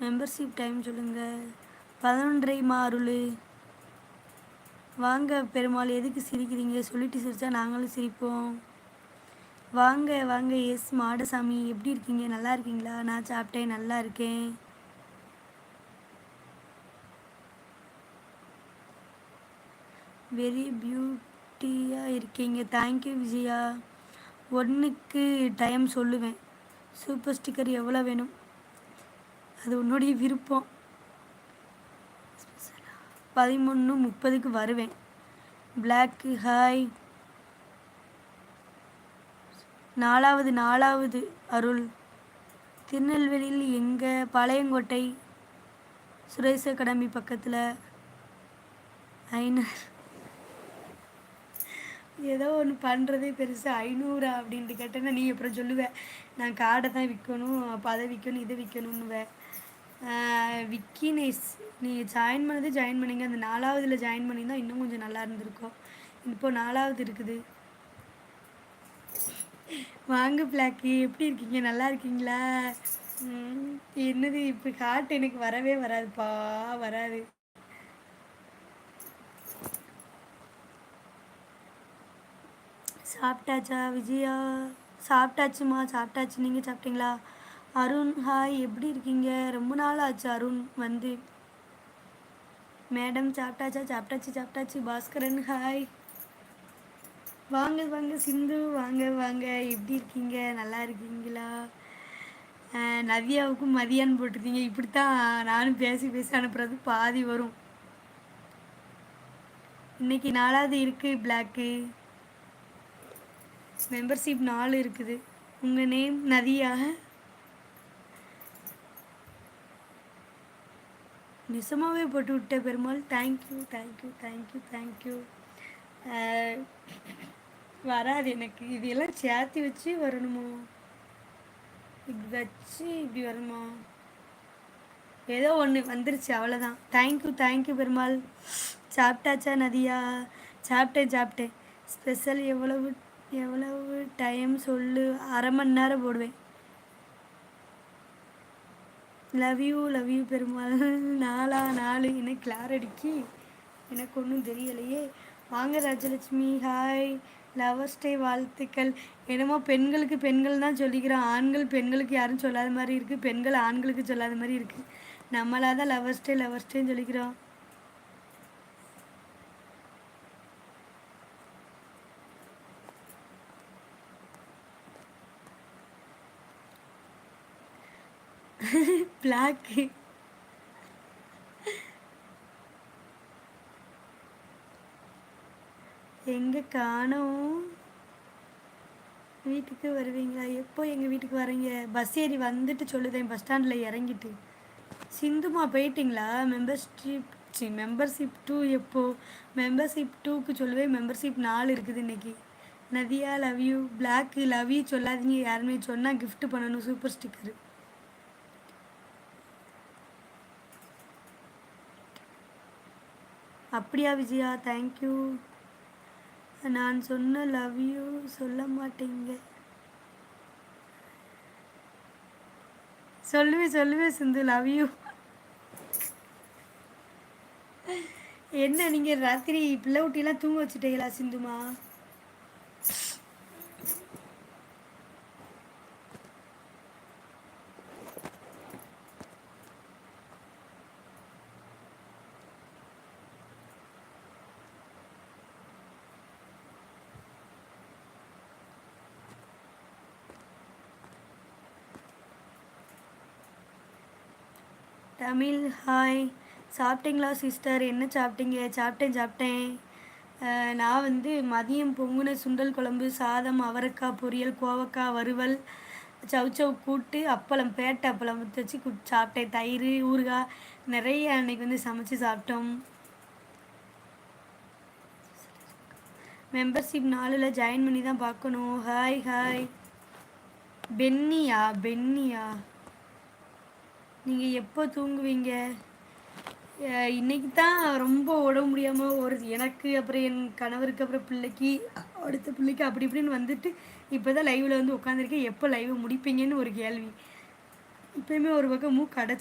Membership time சொல்லுங்கள் பதினொன்றரை அருள் வாங்க பெருமாள் எதுக்கு சிரிக்கிறீங்க? சொல்லிட்டு சிரித்தா நாங்களும் சிரிப்போம். வாங்க வாங்க எஸ் மாடசாமி எப்படி இருக்கீங்க? நல்லா இருக்கீங்களா? நான் சாப்பிட்டேன் நல்லா இருக்கேன். வெரி பியூட்டியாக இருக்கீங்க. Thank you Vijaya. ஒன்றுக்கு டைம் சொல்லுவேன். சூப்பர் ஸ்டிக்கர் எவ்வளோ வேணும்? அது உன்னுடைய விருப்பம். பதிமொன்று முப்பதுக்கு வருவேன். பிளாக்கு ஹாய் நாலாவது நாலாவது அருள். திருநெல்வேலியில் எங்கே பாளையங்கோட்டை சுரேஷ் அகாடமி பக்கத்தில் ஐநூறு. ஏதோ ஒன்று பண்ணுறதே பெருசு ஐநூறா அப்படின்ட்டு கேட்டேன்னா நீ அப்புறம் சொல்லுவேன் நான் காடை தான் விற்கணும் அப்போ அதை விற்கணும் இதை விற்கணுன்னுவேன் விக்கினேஸ் நீங்கள் ஜாயின் பண்ணது ஜாயின் பண்ணிங்க. அந்த நாலாவதில் ஜாயின் பண்ணியிருந்தால் இன்னும் கொஞ்சம் நல்லா இருந்திருக்கும் இப்போது நாலாவது இருக்குது. வாங்க பிளாக்கு. எப்படி இருக்கீங்க? நல்லா இருக்கீங்களா? என்னது இப்போ காட்டு எனக்கு வரவே வராதுப்பா. வராது. சாப்பிட்டாச்சா விஜயா? சாப்பிட்டாச்சுமா? சாப்பிட்டாச்சு. நீங்கள் சாப்பிட்டீங்களா? அருண் ஹாய் எப்படி இருக்கீங்க? ரொம்ப நாள் ஆச்சு அருண் வந்து. மேடம் சாப்பிட்டாச்சா? சாப்பிட்டாச்சு சாப்பிட்டாச்சு பாஸ்கரன் ஹாய். வாங்க வாங்க சிந்து வாங்க வாங்க எப்படி இருக்கீங்க? நல்லா இருக்கீங்களா? நவ்யாவுக்கும் மதியான்னு போட்டிருக்கீங்க. இப்படித்தான் நானும் பேசி பேசி அனுப்புறது பாதி வரும். இன்னைக்கு நாலாவது இருக்குது பிளாக்கு. மெம்பர்ஷிப் நாலு இருக்குது. உங்கள் நேம் நதியாக நிசமாகவே போட்டு விட்ட Perumal. Thank you thank you thank you thank you வராது எனக்கு. இதெல்லாம் சேர்த்து வச்சு வரணுமா? இப்படி வச்சு இப்படி வரணுமா? ஏதோ ஒன்று வந்துருச்சு அவ்வளோதான் தேங்க்யூ தேங்க்யூ பெருமாள். சாப்பிட்டாச்சா நதியா? சாப்பிட்டேன் சாப்பிட்டேன். ஸ்பெஷல் எவ்வளவு எவ்வளவு டைம் சொல்லு. அரை மணி நேரம் போடுவேன். Love you love you Perumal. நாலா நாலு என்ன கிளாரடிக்கு அடிக்கி எனக்கு ஒன்றும் தெரியலையே. வாங்க ராஜலட்சுமி ஹாய் லவர்ஸ் டே வாழ்த்துக்கள். என்னமோ பெண்களுக்கு பெண்கள் தான் சொல்லிக்கிறோம். ஆண்கள் பெண்களுக்கு யாரும் சொல்லாத மாதிரி இருக்குது பெண்கள் ஆண்களுக்கு சொல்லாத மாதிரி இருக்குது நம்மளாக தான் லவர்ஸ் டே லவர்ஸ் டேன்னு சொல்லிக்கிறோம். பிளாக்கு எங்கே காணோம்? வீட்டுக்கு வருவீங்களா? எப்போ எங்கள் வீட்டுக்கு வரீங்க? பஸ் ஏறி வந்துட்டு சொல்லுதேன் பஸ் ஸ்டாண்டில் இறங்கிட்டு. சிந்துமா போயிட்டிங்களா? மெம்பர்ஷிப் சி மெம்பர்ஷிப் டூ எப்போ? மெம்பர்ஷிப் டூக்கு சொல்லுவேன் மெம்பர்ஷிப் நாலு இருக்குது இன்றைக்கி Nadiya love you block love you சொல்லாதீங்க. யாருமே சொன்னால் கிஃப்ட் பண்ணணும். சூப்பர் ஸ்டிக்கரு அப்படியா விஜயா? தேங்க்யூ நான் சொன்ன லவ் யூ சொல்ல மாட்டேங்க. சொல்லுவேன் சொல்லுவேன் சிந்து லவ் யூ என்ன நீங்கள் ராத்திரி பிள்ளை ஊட்டிலாம் தூங்க வச்சுட்டீங்களா சிந்துமா? தமிழ் ஹாய். சாப்பிட்டீங்களா சிஸ்டர்? என்ன சாப்பிட்டீங்க? சாப்பிட்டேன் சாப்பிட்டேன். நான் வந்து மதியம் பொங்குன சுண்டல் குழம்பு சாதம் அவரைக்காய் பொரியல் கோவக்காய் வறுவல் சவுச்சவு கூட்டு அப்பளம் பேட்டை அப்பளம் வச்சு கு சாப்பிட்டேன். தயிர் ஊறுகாய் நிறைய அன்னைக்கு வந்து சமைச்சு சாப்பிட்டோம். மெம்பர்ஷிப் நாளில் ஜாயின் பண்ணி தான் பார்க்கணும். ஹாய் ஹாய் பென்னியா பென்னியா. நீங்கள் எப்போ தூங்குவீங்க? இன்னைக்கு தான் ரொம்ப உடம்பு முடியாமல் ஒரு எனக்கு அப்புறம் என் கணவருக்கு அப்புறம் பிள்ளைக்கு அடுத்த பிள்ளைக்கு அப்படி இப்படின்னு வந்துட்டு இப்போ தான் லைவில் வந்து உட்காந்துருக்கேன் எப்போ லைவை முடிப்பீங்கன்னு ஒரு கேள்வி. இப்போயுமே ஒரு பக்கம் மூக்கு அடைச்சி